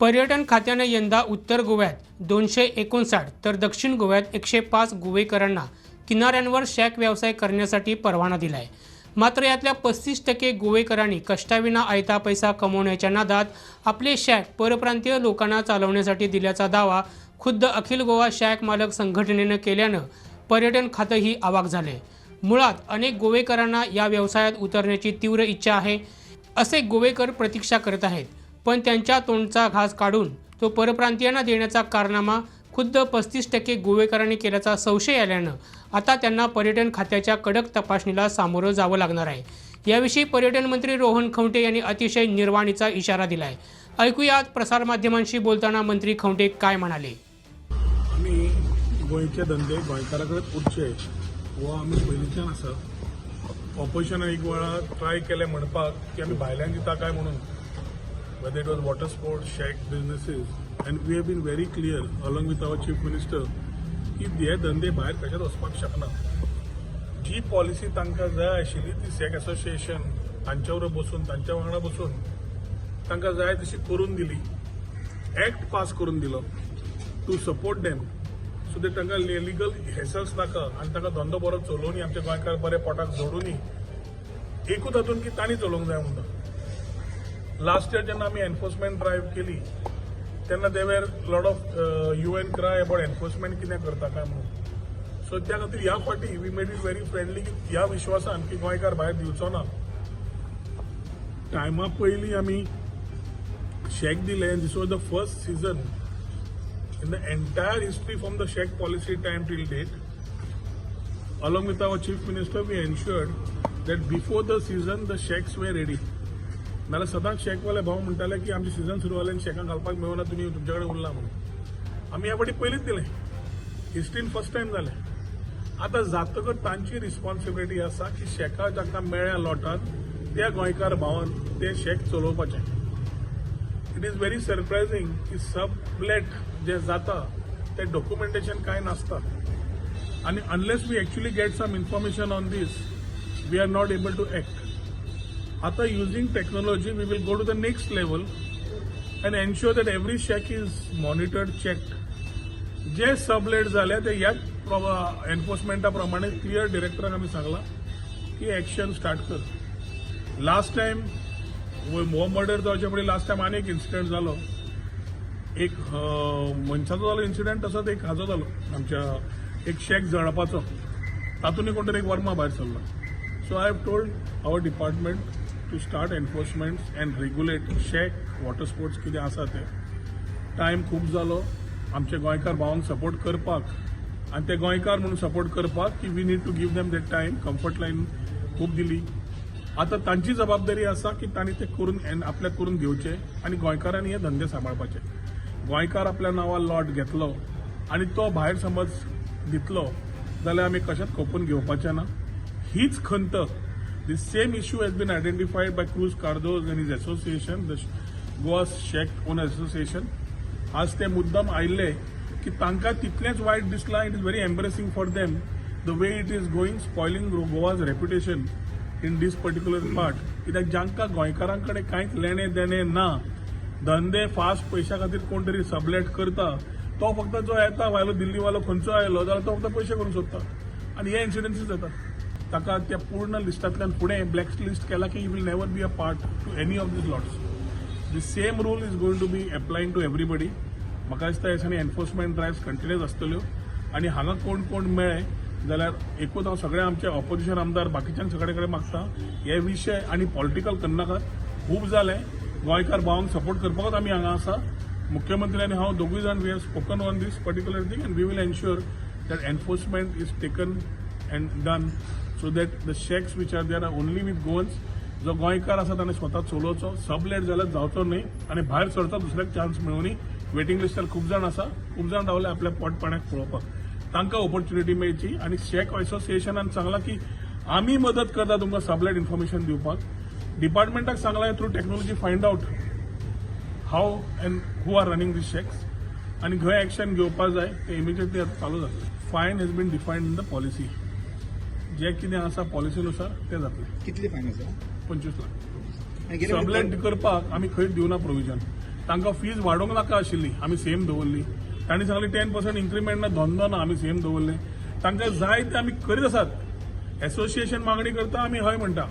पर्यटन खात्यानं यंदा उत्तर गोव्यात दोनशे एकोणसाठ तर दक्षिण गोव्यात एकशे पाच गोवेकरांना किनाऱ्यांवर शॅक व्यवसाय करण्यासाठी परवाना दिला आहे मात्र यातल्या पस्तीस टक्के गोवेकरांनी कष्टाविना आयता पैसा कमवण्याच्या नादात आपले शॅक परप्रांतीय लोकांना चालवण्यासाठी दिल्याचा दावा खुद्द अखिल गोवा शॅक मालक संघटनेनं केल्यानं पर्यटन खातंही आवाक झाले मुळात अनेक गोवेकरांना या व्यवसायात उतरण्याची तीव्र इच्छा आहे असे गोवेकर प्रतीक्षा करत आहेत. पण त्यांच्या तोंडचा घास काढून तो परप्रांतीयांना देण्याचा कारनामा खुद्द पस्तीस टक्के गोवेकरांनी केल्याचा संशय आल्यानं आता त्यांना पर्यटन खात्याच्या कडक तपासणीला सामोरं जावं लागणार आहे. याविषयी पर्यटन मंत्री रोहन खंवटे यांनी अतिशय निर्वाणीचा इशारा दिलाय. ऐकूयात प्रसारमाध्यमांशी बोलताना मंत्री खंवटे काय म्हणाले. आम्ही गोंयचे धंदे गोंयकारा पुढचे व हो, आम्ही पयलींच्यान आसा ऑपोजिशनान एक वेळा ट्राय केले म्हणपाक की आमी भायल्यान दिता काय म्हणून. Whether it was water sports, shack businesses, and we have been very clear, along with our chief minister, की हे धंदे भायर कशेच वचपाक शकना जी पॉलिसी तांकां जाय आशिल्ली ती सॅक असोसिएशन तांच्या बरोबर बसून तांच्या वांगडा बसून तांकां जाय तशी करून दिली. एक्ट पास करून दिलो. टू सपोर्ट देम सो ते तांकां लिगल हेसल्स नाका. आनी तांकां धंदो बरो चलोवनी आमच्या गोंयकार बरे पोटाक जोडूनी एकूच हातून की तांणी चलोवंक जाय म्हणटा लास्ट इयर जेन्ना आमी एनफोर्समेंट ड्रायव्ह केली तेन्ना they were lot of you and cry about enforcement कितें करता काय म्हणून. सो त्या खातीर ह्या फाटी we made it very friendly की ह्या विश्वासान की गोंयकार भायर दिवचो ना. टायमा पयलीं आमी शेक दिले this was the first season in the entire history from the Czech policy time till date, along with our chief minister, we ensured that before the season the Czechs were ready. नाल्यार सदांच शेकवाले भाव म्हणटाले की आमचे season सुरू जालें आनी शेकां घालपाक मेळना तुमी तुमचे कडेन उरला म्हणून. आमी ह्या फाटी पयलींच दिलें हिस्ट्रीन फर्स्ट टायम जालें आतां जातकच तांची रिस्पॉन्सिबिलिटी आसा की शेकां जांकां मेळ्ळ्या लॉटान त्या गोंयकार भावान ते शेक चलोवपाचें. इट इज व्हेरी सरप्रायजींग की सबलेट जे जाता ते डॉक्युमेंटेशन काय नासता. आणि unless we actually get some information on this we are not able to act आता using technology we will go to the next level and ensure that every shack is monitored checked जे sublet झाल्या ते ह्याच एन्फोर्समेंटा प्रमाणे clear डिरेक्टराक आम्ही सांगला की action start कर. लास्ट टायम हो मर्डर जावचे फुडें लास्ट टायम आनी एक इन्सिडंट जालो एक मनशाचो जालो इन्सिडंट तसोच एक हाजो जालो आमच्या एक शेक जळपाचो. तातूंतय कोण तरी एक वर्मा भायर सरलो so I have told our department to start enforcement and regulate shack water sports कितें आसा ते. टायम खूब जालो आमचे गोंयकार भावांक सपोर्ट करपाक. आनी ते गोंयकार म्हणून सपोर्ट करपाक की we need to give them that time comfort lion खूब दिली. आतां तांची जबाबदारी आसा की तांणी ते करून एन- आपल्याक करून घेवचे आनी गोंयकारांनी हे धंदे सांबाळपाचे गोंयकार आपल्या नांवार लॉट घेतलो आनी तो भायर समज दितलो जाल्यार आमी कशेंच खोपून घेवपाचें ना? हीच खंत the same issue has been identified by Cruz Cardoz and his association, the Goa shack owner association आज ते मुद्दम आयिल्ले की तांकां तितलेंच वायट दिसलां it is very embarrassing for them the way it is going spoiling Goa's reputation in this particular part कित्याक जांकां गोंयकारां कडेन कांयच लेणें देणें ना धंदे फास्ट पयशा खातीर कोण तरी सबलेट करता तो फक्त जो येता वायलो दिल्लीवालो खंयचो आयलो जाल्यार तो फक्त पयशे करूंक सोदता आनी हे इन्सिडन्सीस जातात ताका त्या पूर्ण लिस्टांतल्यान फुडें ब्लॅक लिस्ट केला की you will never be a part to any of these lots the same rule is going to be applying to everybody म्हाका दिसता ह्या एनफोर्समेंट ड्रायव्स कंटिन्यूस आसतल्यो आनी हांगा कोण कोण मेळ्ळे जाल्यार एकूच हांव सगळे आमचे ऑपोजिशन आमदार बाकीच्यांक सगळे कडेन मागता हे विशय आनी पॉलिटिकल करनाकात खूब जालें. गोंयकार भावांक सपोर्ट करपाकूच आमी हांगा आसा. मुख्यमंत्री आनी हांव दोगूय जाण we have spoken on this particular thing and we will ensure that enforcement is taken and done so that the shacks which are there are only with Goans जो गोंयकार आसा ताणें स्वता चलोवचो सबलेट जाल्यार जावचो न्हय आनी भायर सरचो दुसऱ्याक चान्स मेळुनी वेटींग लिस्टार खूब जाण आसा खूब जाण रावले आपल्या पोट पाण्याक पळोवपाक. तांकां ऑपॉर्च्युनिटी मेळची आनी शेक असोसिएशनान सांगलां की आमी मदत करता तुमकां सबलेट इन्फॉर्मेशन दिवपाक. डिपार्टमेंटाक सांगलां through technology find out how and who are running these shacks आनी खंय एक्शन घेवपाक जाय ते इमिजिएटली आतां चालू जातलें fine has been defined in the policy जे कितें आसा पॉलिसीनुसार ते जातलें. कितली फायन आसा पंचवीस लाख. सबलेट करपाक आमी खंयच दिवना प्रोविजन तांकां फीज वाडोवंक नाका आशिल्ली आमी सेम दवरली. तांणी सांगली टेन पर्संट इन्क्रिमेंट ना धंदो ना आमी सेम दवरले. तांकां जाय ते आमी करीत आसात एसोसिएशन मागणी करता आमी हय म्हणटा.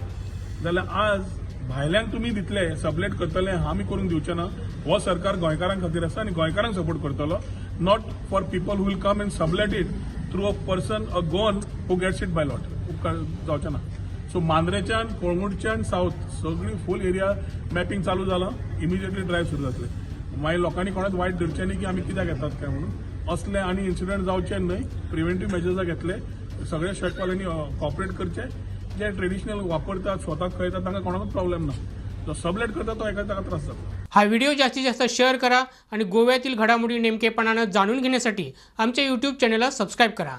जाल्यार आज भायल्यांक तुमी दितले सबलेट करतले आमी करून दिवचे ना. हो सरकार गोंयकारां खातीर आसा आनी गोंयकारांक सपोर्ट करतलो. Not for people who will come and sublet it through a person a Goan who gets it by lot जावचें ना. सो मांद्रेच्यान कोळंगूटच्यान सावथ सगळी फूल एरिया मॅपिंग चालू जालां इमिजिएटली ड्रायव्ह सुरू जातले मागीर लोकांनी कोणाच वायट धरचें न्ही की आमी कित्याक येतात काय म्हणून. असले आनी इन्सिडंट जावचे न्हय प्रिव्हेंटीव मेजर्स घेतले. सगळ्या शेतकारांनी कॉपरेट करचे. जे ट्रेडिशनल वापरतात स्वताक कळतात तांकां कोणाकूच प्रॉब्लेम ना जो सबलेट करता तो एका ताका त्रास जाता हा व्हिडिओ जास्तीत जास्त शेअर करा आणि गोव्यातील घडामोडी नेमकेपणानं जाणून घेण्यासाठी आमच्या यूट्यूब चॅनलला सबस्क्राईब करा.